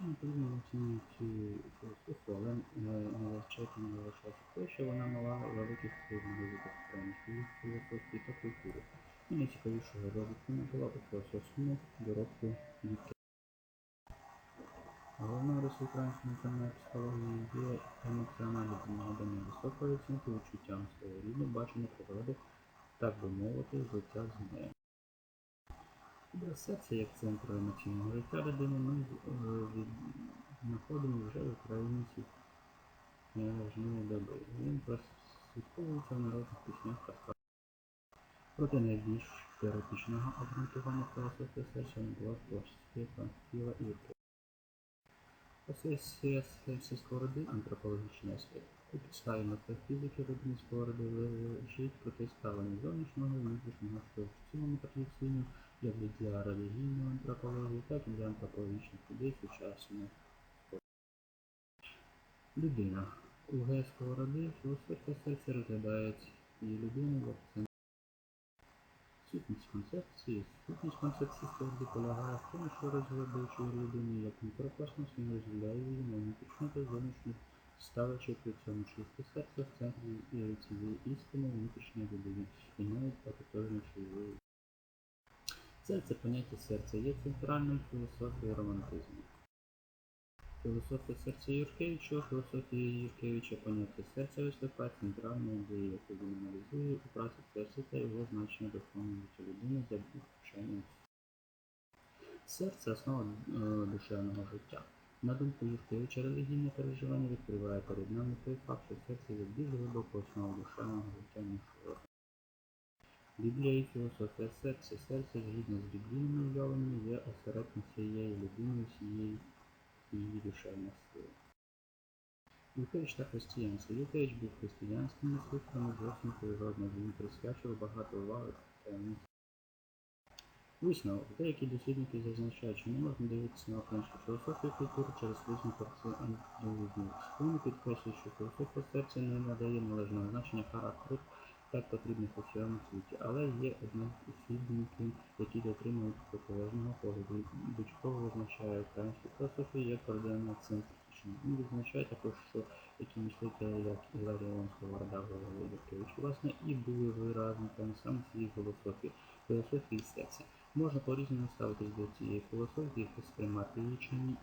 Не потрібно оцінювати філософію, але не вивчати не лишається те, що вона мала на розвиток української філософії та культури. І найцікавішого розвитку не була у філософському доробку дітей. Головною рисою української національної психології є емоціоналізм, надання високої оцінки відчуттям свого рівня, бачення природи, так би мовити, життя з нею. Серця як центр емоційного життя людини ми е, знаходимо вже в українці важливої доби. Він прослідковується в народних піснях казках. Проте найбільш теоретичного обґрунтування філософії серця була творчості Панфіла і Юркова. Посесія серця сковороди антропологічний аспект. У підставі метафізики людини сковороди лежить протиставлення зовнішнього і внутрішнього, що в цілому традиційно як і для релігійної антропології, так і для антропологічних людей сучасної. Людина. У Г. Сковороди філософія серця розглядає її людину як центр. Сутність концепції. Сутність концепції сковороди полягає в тому, що розглядаючи людину як мікрокосмос, він розглядає її на внутрішню зовнішню, ставлячи при цьому чисте серце в центрі е, цієї істини внутрішньої людини і навіть пототожніші її Серце поняття серця є центральною філософією романтизму. Філософія серця Юркевича, філософія Юркевича поняття серця виступає центральною ідеєю, яку він аналізує у праці серця та його значення духовного життя людини за вченням. Серце основа е, душевного життя. На думку Юркевича, релігійне переживання відкриває перед нами той факт, що серце є більш глибоко основа душевного життя, ніж. Біблія і філософія серця. Серце, згідно з біблійними уявленнями, є осередком всієї людини, всієї її душевної сили. Юкевич та християнство. Юкевич був християнським мислителем, зовсім природно, він присвячував багато уваги таємниць. Висновок. Деякі дослідники зазначають, що не можна дивитися на українську філософію і культуру через призму антропологізму. Вони підкреслюють, що філософія серця не надає належного значення характеру так потрібних у цьому світі, але є однак дослідники, які дотримують протилежного погляду. Будь-кого визначає українську філософію як координацентричну. Він відзначає також, що такі мислителі, як Іларія Іванського Варда, Юркевич, власне, і були виразниками саме цієї філософії, філософії серця. Можна по-різному ставитись до цієї філософії, сприймати її чи ні,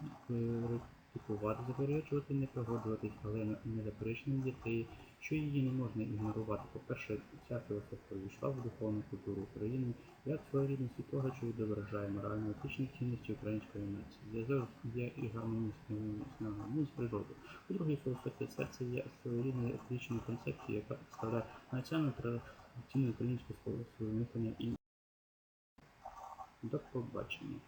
критикувати, заперечувати, не погоджуватись, але незаперечним є те, що її не можна ігнорувати. По-перше, ця філософія війшла в духовну культуру України як своєрідний світогляд, що відображає морально-етичні цінності української нації. Зв'язок є і гармонійною з природою. По-друге, філософія серця є своєрідною етичною концепцією, яка представляє національну традиційну українську мислення і до побачення.